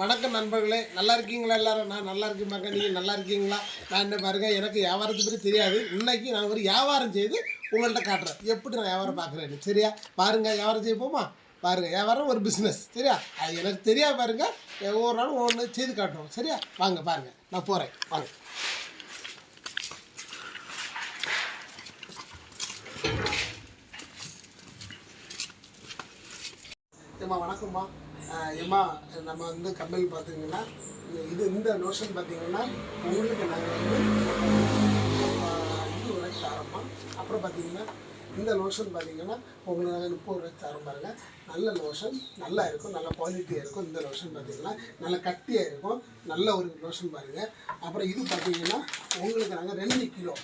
வணக்கம் நண்பர்களே நல்லா இருக்கீங்களா எல்லாரும்? நான் நல்லா இருக்கேன் மக்கள் நீங்கள் நல்லா இருக்கீங்களா? நான் என்ன பாருங்க எனக்கு வியாபாரத்தை பற்றி தெரியாது. இன்னைக்கு நான் ஒரு வியாபாரம் செய்து உங்கள்கிட்ட காட்டுறேன். எப்படி நான் வியாபாரம் பார்க்குறேன்னு சரியா? பாருங்க வியாபாரம் செய்ய போமா? பாருங்க வியாபாரம் ஒரு பிஸ்னஸ் சரியா? அது எனக்கு தெரியா பாருங்க. ஒவ்வொரு நாளும் ஒன்று செய்து காட்டுவோம் சரியா? வாங்க பாருங்க நான் போகிறேன் வாங்க. ஏம்மா வணக்கம்மா. ஏமா நம்ம வந்து கம்பெனி பார்த்தீங்கன்னா இது இந்த லோஷன் பார்த்தீங்கன்னா உங்களுக்கு நாங்கள் வந்து இது வரைக்கும் ஆரம்பம் அப்புறம் பார்த்தீங்கன்னா இந்த லோஷன் பார்த்தீங்கன்னா உங்களுக்கு முப்பது ரூபாய்க்கு தரும் பாருங்க. நல்ல லோஷன் நல்லா இருக்கும் நல்ல குவாலிட்டியாக இருக்கும் இந்த லோஷன் பார்த்தீங்கன்னா நல்ல கட்டியாக இருக்கும் நல்ல ஒரு லோஷன் பாருங்கள் அப்புறம் இது பார்த்தீங்கன்னா உங்களுக்கு நாங்கள் ரெண்டு கிலோ.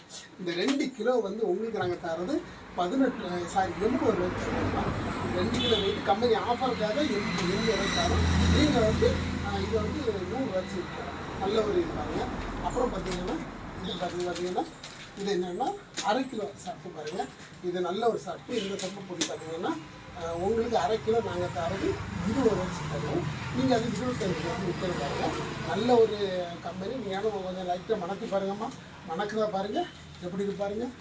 இந்த ரெண்டு கிலோ வந்து உங்களுக்கு நாங்கள் தரது பதினெட்டு சாரி எண்பது ரூபாய்க்கு ரெண்டு கிலோ வெயிட் கம்பெனி ஆஃபருக்காக எண்பது எண்பது ரூபாய்க்கு தரும் நீங்கள் வந்து இது வந்து நூறு ரூபாய்க்கு தரோம் நல்ல ஒரு இது பாருங்கள் அப்புறம் பார்த்தீங்கன்னா இது பார்த்தீங்க பார்த்தீங்கன்னா இது என்னென்னா அரை கிலோ சர்ப்பு பாருங்கள் இது நல்ல ஒரு சர்ப்பு இந்த சர்ப்பு போட்டு பார்த்தீங்கன்னா உங்களுக்கு அரை கிலோ நாங்கள் தரது இருபது ரூபாய்க்கு தருவோம். நீங்கள் அது இருபத்தஞ்சு ரூபாய்க்கு விற்கிறது பாருங்கள் நல்ல ஒரு கம்பெனி நீங்கள் கொஞ்சம் லைட்டாக மணக்கி பாருங்கம்மா. மணக்குதா பாருங்கள் எப்படி இருக்கு பாருங்கள்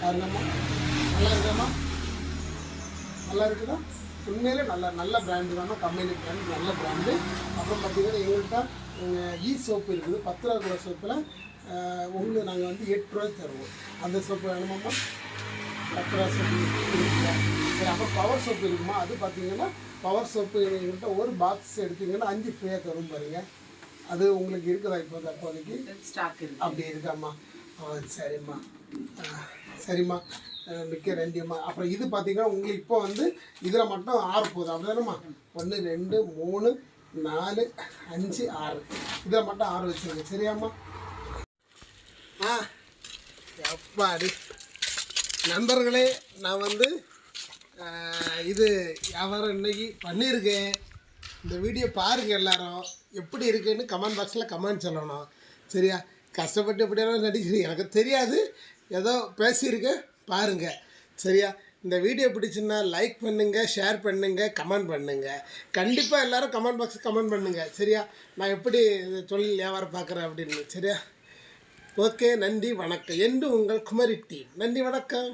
பாருங்கம்மா. நல்லா இருக்கம்மா நல்லா இருக்குதா? உண்மையிலே நல்ல நல்ல பிராண்டு தானே கம்பெனி பிராண்ட் நல்ல பிராண்டு அப்புறம் பார்த்தீங்கன்னா எங்கள்கிட்ட இ சோப்பு இருக்குது. பத்து ரூபா கூட சோப்பில் உங்களுக்கு நாங்கள் வந்து எட்டு ரூபாய்க்கு தருவோம். அந்த சோப்பு வேணுமாம்மா பத்து ரூபா சோப்பு இருக்குதா சரி அப்புறம் பவர் சோப்பு இருக்குமா? அது பார்த்தீங்கன்னா பவர் சோப்பு எங்கள்கிட்ட ஒரு பாக்ஸ் எடுத்தீங்கன்னா அஞ்சு ஃப்ரீயாக தரும் பாருங்க. அது உங்களுக்கு இருக்குதா இப்போ தற்போதைக்கு ஸ்டாக் அப்படி இருக்காம்மா. ஆ சரிம்மா. சரிம்மா. மிக்க ரெண்டுமா அப்புறம் இது பார்த்தீங்கன்னா உங்களுக்கு இப்போ வந்து இதில் மட்டும் ஆறு போதும். அப்படிதானம்மா ஒன்று ரெண்டு மூணு நாலு அஞ்சு ஆறு. இதில் மட்டும் ஆறு வச்சுருங்க சரியாம்மா? ஆ. எப்பாடி நண்பர்களே நான் வந்து இது வியாபாரம் இன்னைக்கு பண்ணியிருக்கேன். இந்த வீடியோ பாருங்க எல்லாரும். எப்படி இருக்குன்னு கமெண்ட் பாக்ஸில் கமெண்ட் சொல்லணும். சரியா? கஷ்டப்பட்டு எப்படியெல்லாம் நடிக்கிறீங்க. எனக்கு தெரியாது. ஏதோ பேசியிருக்கேன். பாருங்கள் சரியா? இந்த வீடியோ பிடிச்சுன்னா லைக் பண்ணுங்கள் ஷேர் பண்ணுங்கள் கமெண்ட் பண்ணுங்கள் கண்டிப்பாக எல்லாரும் கமெண்ட் பாக்ஸ் கமெண்ட் பண்ணுங்கள் சரியா? நான் எப்படி தொழில் வியாபாரம் பார்க்குறேன் அப்படின்னு. சரியா? ஓகே நன்றி வணக்கம். என்று உங்கள் குமரி டீம் நன்றி வணக்கம்.